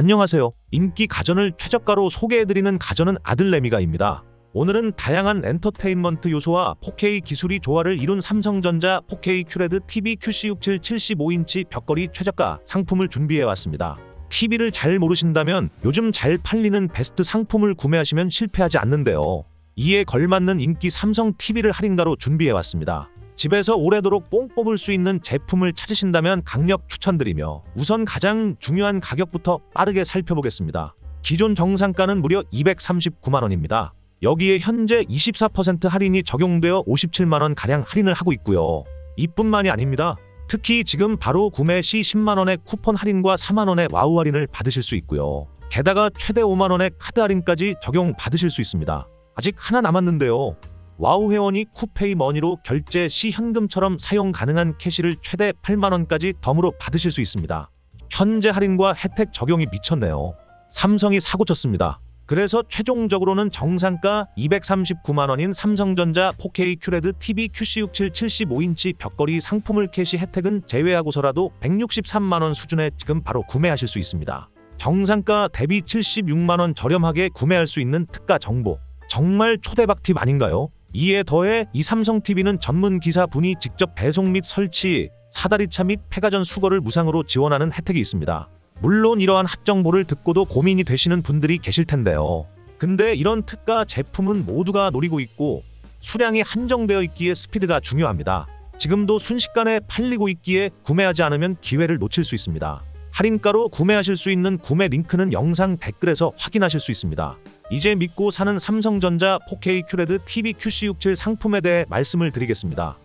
안녕하세요. 인기 가전을 최저가로 소개해드리는 가전은 아들레미가입니다. 오늘은 다양한 엔터테인먼트 요소와 4K 기술이 조화를 이룬 삼성전자 4K 큐레드 TV QC67 75인치 벽걸이 최저가 상품을 준비해왔습니다. TV를 잘 모르신다면 요즘 잘 팔리는 베스트 상품을 구매하시면 실패하지 않는데요. 이에 걸맞는 인기 삼성 TV를 할인가로 준비해왔습니다. 집에서 오래도록 뽕 뽑을 수 있는 제품을 찾으신다면 강력 추천드리며 우선 가장 중요한 가격부터 빠르게 살펴보겠습니다. 기존 정상가는 무려 239만 원입니다. 여기에 현재 24% 할인이 적용되어 57만 원 가량 할인을 하고 있고요. 이뿐만이 아닙니다. 특히 지금 바로 구매 시 10만 원의 쿠폰 할인과 4만 원의 와우 할인을 받으실 수 있고요. 게다가 최대 5만 원의 카드 할인까지 적용 받으실 수 있습니다. 아직 하나 남았는데요. 와우 회원이 쿠페이 머니로 결제 시 현금처럼 사용 가능한 캐시를 최대 8만 원까지 덤으로 받으실 수 있습니다. 현재 할인과 혜택 적용이 미쳤네요. 삼성이 사고 쳤습니다. 그래서 최종적으로는 정상가 239만 원인 삼성전자 4K 큐레드 TV QC67 75인치 벽걸이 상품을 캐시 혜택은 제외하고서라도 163만 원 수준에 지금 바로 구매하실 수 있습니다. 정상가 대비 76만 원 저렴하게 구매할 수 있는 특가 정보. 정말 초대박 팁 아닌가요? 이에 더해 이 삼성 TV는 전문 기사분이 직접 배송 및 설치, 사다리차 및 폐가전 수거를 무상으로 지원하는 혜택이 있습니다. 물론 이러한 핫 정보를 듣고도 고민이 되시는 분들이 계실 텐데요. 근데 이런 특가 제품은 모두가 노리고 있고 수량이 한정되어 있기에 스피드가 중요합니다. 지금도 순식간에 팔리고 있기에 구매하지 않으면 기회를 놓칠 수 있습니다. 할인가로 구매하실 수 있는 구매 링크는 영상 댓글에서 확인하실 수 있습니다. 이제 믿고 사는 삼성전자 4K 큐레드 TV QC67 상품에 대해 말씀을 드리겠습니다.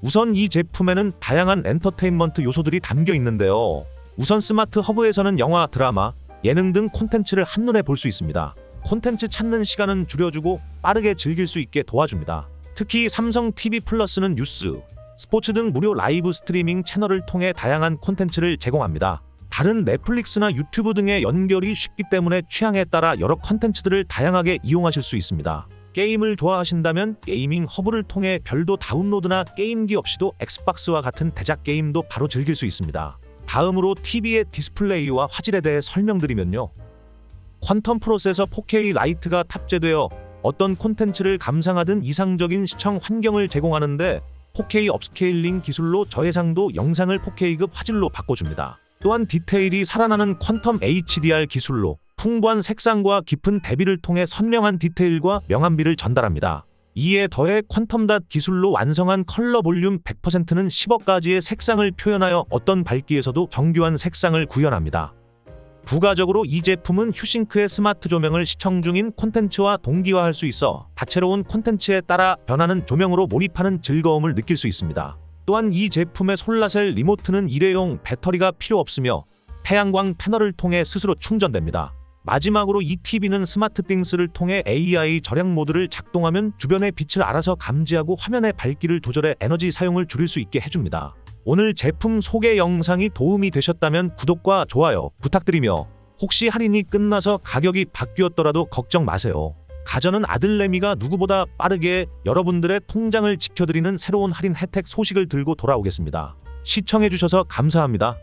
우선 이 제품에는 다양한 엔터테인먼트 요소들이 담겨 있는데요. 우선 스마트 허브에서는 영화, 드라마, 예능 등 콘텐츠를 한눈에 볼 수 있습니다. 콘텐츠 찾는 시간은 줄여주고 빠르게 즐길 수 있게 도와줍니다. 특히 삼성 TV 플러스는 뉴스, 스포츠 등 무료 라이브 스트리밍 채널을 통해 다양한 콘텐츠를 제공합니다. 다른 넷플릭스나 유튜브 등의 연결이 쉽기 때문에 취향에 따라 여러 콘텐츠들을 다양하게 이용하실 수 있습니다. 게임을 좋아하신다면 게이밍 허브를 통해 별도 다운로드나 게임기 없이도 엑스박스와 같은 대작 게임도 바로 즐길 수 있습니다. 다음으로 TV의 디스플레이와 화질에 대해 설명드리면요. 퀀텀 프로세서 4K 라이트가 탑재되어 어떤 콘텐츠를 감상하든 이상적인 시청 환경을 제공하는데 4K 업스케일링 기술로 저해상도 영상을 4K급 화질로 바꿔줍니다. 또한 디테일이 살아나는 퀀텀 HDR 기술로 풍부한 색상과 깊은 대비를 통해 선명한 디테일과 명암비를 전달합니다. 이에 더해 퀀텀닷 기술로 완성한 컬러 볼륨 100%는 10억 가지의 색상을 표현하여 어떤 밝기에서도 정교한 색상을 구현합니다. 부가적으로 이 제품은 휴싱크의 스마트 조명을 시청 중인 콘텐츠와 동기화할 수 있어 다채로운 콘텐츠에 따라 변하는 조명으로 몰입하는 즐거움을 느낄 수 있습니다. 또한 이 제품의 솔라셀 리모트는 일회용 배터리가 필요 없으며 태양광 패널을 통해 스스로 충전됩니다. 마지막으로 이 TV는 스마트띵스를 통해 AI 절약 모드를 작동하면 주변의 빛을 알아서 감지하고 화면의 밝기를 조절해 에너지 사용을 줄일 수 있게 해줍니다. 오늘 제품 소개 영상이 도움이 되셨다면 구독과 좋아요 부탁드리며 혹시 할인이 끝나서 가격이 바뀌었더라도 걱정 마세요. 가전은 아들내미가 누구보다 빠르게 여러분들의 통장을 지켜드리는 새로운 할인 혜택 소식을 들고 돌아오겠습니다. 시청해주셔서 감사합니다.